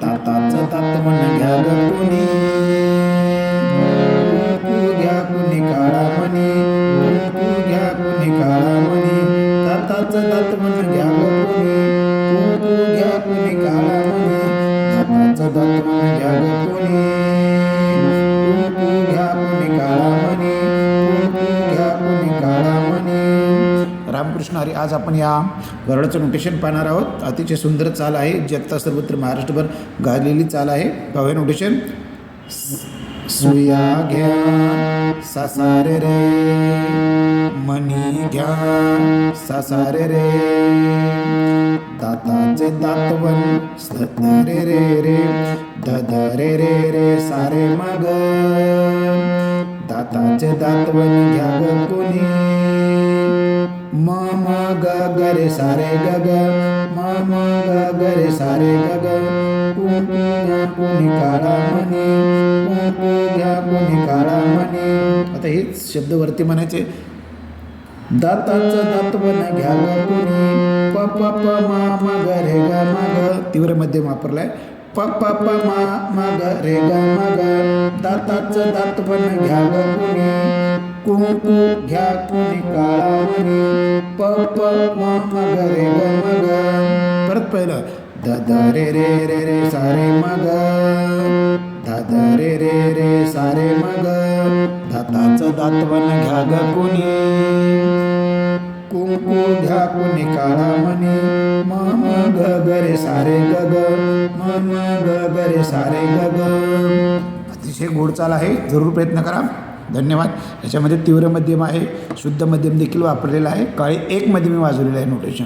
ताताचं तात म्हण घ्या ग कोणी. कुंकू घ्या कुणी काळा मणी कुंकू घ्या कुणी काळा मणी ताताचं तात म्हण घ्या कोणी. घ्या कुणी काळा मणी ताताचं तात म्हण रामकृष्ण हरी आज आपण या वरडाचं नोटेशन पाहणार आहोत. अतिशय सुंदर चाल आहे. जी आत्ता सर्वत्र महाराष्ट्रभर गाजलेली चाल आहे. पाहूया नोटेशन सुया घ्या सासारे रे. मनी घ्या सासारे रे. दाताचे दातवन सतरे रे रे. दद रे रे रे सारे मग. दाताचे दातवन घ्या कोणी. म म ग ग रे सारे ग ग म म ग ग रे सारे ग ग कुंकू घ्या कोणी काळा म्हणे कुंकू घ्या कोणी काळा म्हणे। आता हेच शब्द वरती म्हणायचे दाताचं दातवन घ्या ग कोणी प प प मा म ग रे ग म ग। तीव्र मध्यम वापरलाय प प प मा म ग रे ग म ग। दाताचं दातवन घ्या ग कोणी कुंकू घ्या कोणी काळा म्हणी। प प म म ग रे ग म ग परत पहिलं. द द रे रे रे रे सारे ग ध द रे रे रे सारे ग धाताचं दातवन घ्या ग कोणी. कुंकू घ्या कोणी काळा म्हणे. म म ग ग रे सारे ग ग. म म ग ग रे सारे ग ग. अतिशय गोड चाल आहे. जरूर प्रयत्न करा. धन्यवाद. याच्यामध्ये तीव्र मध्यम आहे शुद्ध मध्यम देखील वापरलेला आहे. काळी एकमध्ये मी वाजवलेलं आहे नोटेशन